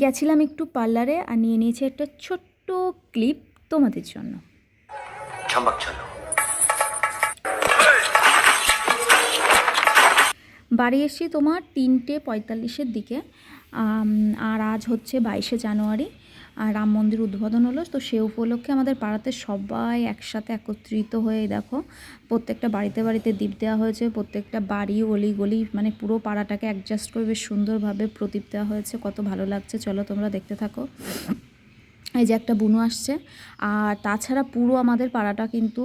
গেছিলাম একটু পার্লারে আর নিয়ে নিয়েছি একটা ছোট্ট ক্লিপ তোমাদের জন্য। বাড়ি এসেছি তোমার তিনটে পঁয়তাল্লিশের দিকে আর আজ হচ্ছে বাইশে জানুয়ারি। আর রাম মন্দির উদ্বোধন হলো, তো সে উপলক্ষে আমাদের পাড়াতে সবাই একসাথে একত্রিত হয়ে দেখো, প্রত্যেকটা বাড়িতে বাড়িতে দ্বীপ দেওয়া হয়েছে, প্রত্যেকটা বাড়ি অলি গলি মানে পুরো পাড়াটাকে অ্যাডজাস্ট করে বেশ সুন্দরভাবে প্রদীপ দেওয়া হয়েছে, কত ভালো লাগছে, চলো তোমরা দেখতে থাকো। এই যে একটা বুনু আসছে, আর তাছাড়া পুরো আমাদের পাড়াটা কিন্তু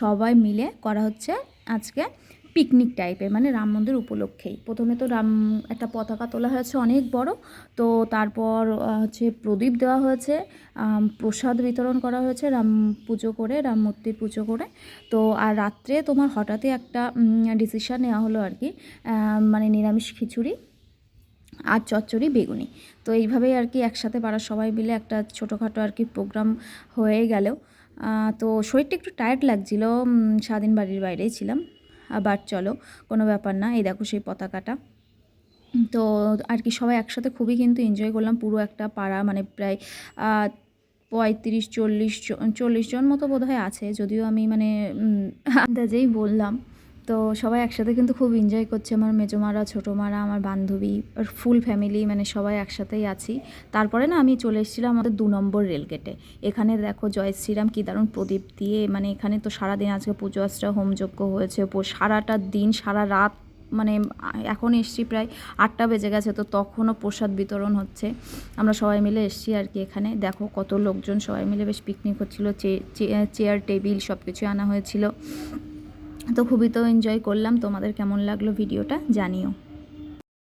সবাই মিলে করা হচ্ছে আজকে। পিকনিক টাইপের মানে রাম মন্দির উপলক্ষেই। প্রথমে তো রাম, একটা পতাকা তোলা হয়েছে অনেক বড়, তো তারপর হচ্ছে প্রদীপ দেওয়া হয়েছে প্রসাদ বিতরণ করা হয়েছে, রাম পুজো করে, রাম মূর্তির পুজো করে। তো, আর রাত্রে তোমার হঠাৎই একটা ডিসিশন নেওয়া হলো আর কি মানে নিরামিষ খিচুড়ি আর চচ্চড়ি বেগুনি। তো এইভাবেই আর কি একসাথে পাড়ার সবাই মিলে একটা ছোটোখাটো আর কি প্রোগ্রাম হয়ে গেল। তো শরীরটা একটু টায়ার্ড লাগছিল সারাদিন বাড়ির বাইরেই ছিলাম। আবার চলো, কোনো ব্যাপার না, এই দেখো সেই পতাকাটা। তো আর কি সবাই একসাথে খুবই কিন্তু এনজয় করলাম, পুরো একটা পাড়া মানে প্রায় পঁয়ত্রিশ, চল্লিশ জন চল্লিশ জন মতো বোধহয় আছে, যদিও আমি মানে আন্দাজেই বললাম। তো সবাই একসাথে কিন্তু খুব এনজয় করছে। আমার মেজো মারা ছোটো মারা আমার বান্ধবী, আর ফুল ফ্যামিলি মানে সবাই একসাথেই আছি। তারপরে না আমি চলে এসেছিলাম আমাদের দু নম্বর রেলগেটে এখানে দেখো জয় শ্রীরাম কী দারুণ প্রদীপ দিয়ে মানে এখানে তো সারাদিন আজকে পুজো আশ্রা, হোমযজ্ঞ হয়েছে। সারাটা দিন, সারা রাত মানে এখন এসছি প্রায় আটটা বেজে গেছে, তো তখনও প্রসাদ বিতরণ হচ্ছে। আমরা সবাই মিলে এসছি আর কি এখানে। দেখো কত লোকজন সবাই মিলে বেশ পিকনিক হচ্ছিল চেয়ার টেবিল সব কিছু আনা হয়েছিল। তো খুবই তো এনজয় করলাম। তোমাদের কেমন লাগল ভিডিওটা জানিও।